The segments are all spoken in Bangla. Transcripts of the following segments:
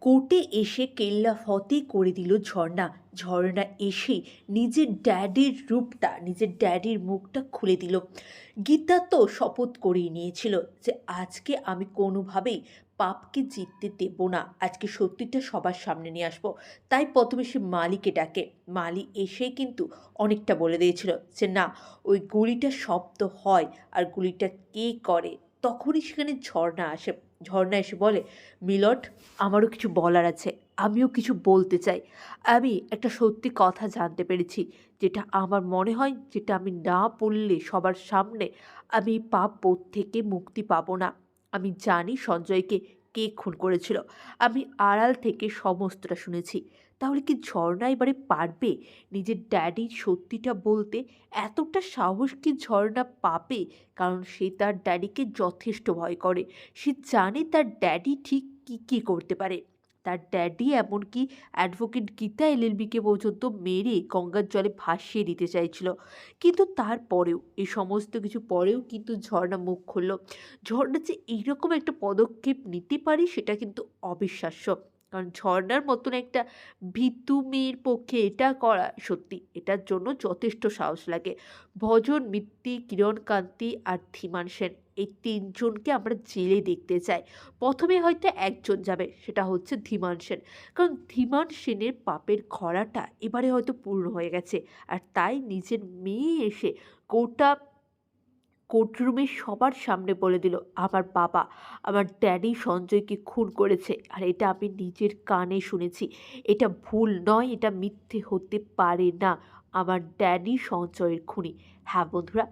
কোর্টে এসে কেল্লা ফতেই করে দিল ঝর্ণা। ঝর্ণা এসে নিজের ড্যাডির রূপটা, নিজের ড্যাডির মুখটা খুলে দিল। গীতা তো শপথ করেই নিয়েছিল যে, আজকে আমি কোনোভাবেই পাপকে জিততে দেব না। আজকে সত্যিটা সবার সামনে নিয়ে আসব। তাই প্রথমে সে মালিকে ডাকে। মালি এসেই কিন্তু অনেকটা বলে দিয়েছিল যে, না, ওই গুলিটা শব্দ হয়, আর গুলিটা কে করে? তখনই সেখানে ঝর্ণা আসে। ঝর্ণা এসে বলে, মিলট, আমারও কিছু বলার আছে। আমিও কিছু বলতে চাই। আমি একটা সত্যি কথা জানতে পেরেছি, যেটা আমার মনে হয় যেটা আমি না পড়লে সবার সামনে আমি পাপ বোধ থেকে মুক্তি পাবো না। আমি জানি সঞ্জয়কে কে খুন করেছিল? আমি আড়াল থেকে সমস্তটা শুনেছি। তাহলে কি ঝর্ণা এবারে পারবে? নিজের ড্যাডির সত্যিটা বলতে এতটা সাহস কি ঝর্ণা পাবে? কারণ সে তার ড্যাডিকে যথেষ্ট ভয় করে। সে জানে তার ড্যাডি ঠিক কী কী করতে পারে। তার ড্যাডি এমনকি অ্যাডভোকেট গীতা এলএলবিকে পর্যন্ত মেরে গঙ্গার জলে ভাসিয়ে দিতে চাইছিল। কিন্তু তারপরেও এই সমস্ত কিছু পরেও কিন্তু ঝর্ণা মুখ খুলল। ঝর্ণা যে এইরকম একটা পদক্ষেপ নিতে পারি, সেটা কিন্তু অবিশ্বাস্য। কারণ ঝর্ণার মতন একটা ভীতু মেয়ের পক্ষে এটা করা সত্যি, এটার জন্য যথেষ্ট সাহস লাগে। ভজন, মিত্তি, কিরণকান্তি আর ধীমান সেন এই তিনজনকে আমরা জেলে দেখতে চাই। প্রথমে হয়তো একজন যাবে, সেটা হচ্ছে ধীমান সেন। কারণ ধীমান সেনের পাপের খরাটা এবারে হয়তো পূর্ণ হয়ে গেছে। আর তাই নিজের মেয়ে এসে গোটা কোর্টরুমে সবার সামনে বলে দিল, আমার বাবা, আমার ড্যাডি সঞ্জয়কে খুন করেছে। আর এটা আমি নিজের কানে শুনেছি। এটা ভুল নয়, এটা মিথ্যে হতে পারে না। আমার ড্যাডি সঞ্জয়ের খুনি। হ্যাঁ বন্ধুরা,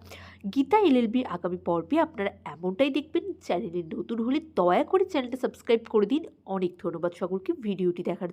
গীতা এলএলবি আগামী পর্বে আপনারা এমনটাই দেখবেন। চ্যানেলে নতুন হলে দয়া করে চ্যানেলটা সাবস্ক্রাইব করে দিন। অনেক ধন্যবাদ সকলকে ভিডিওটি দেখার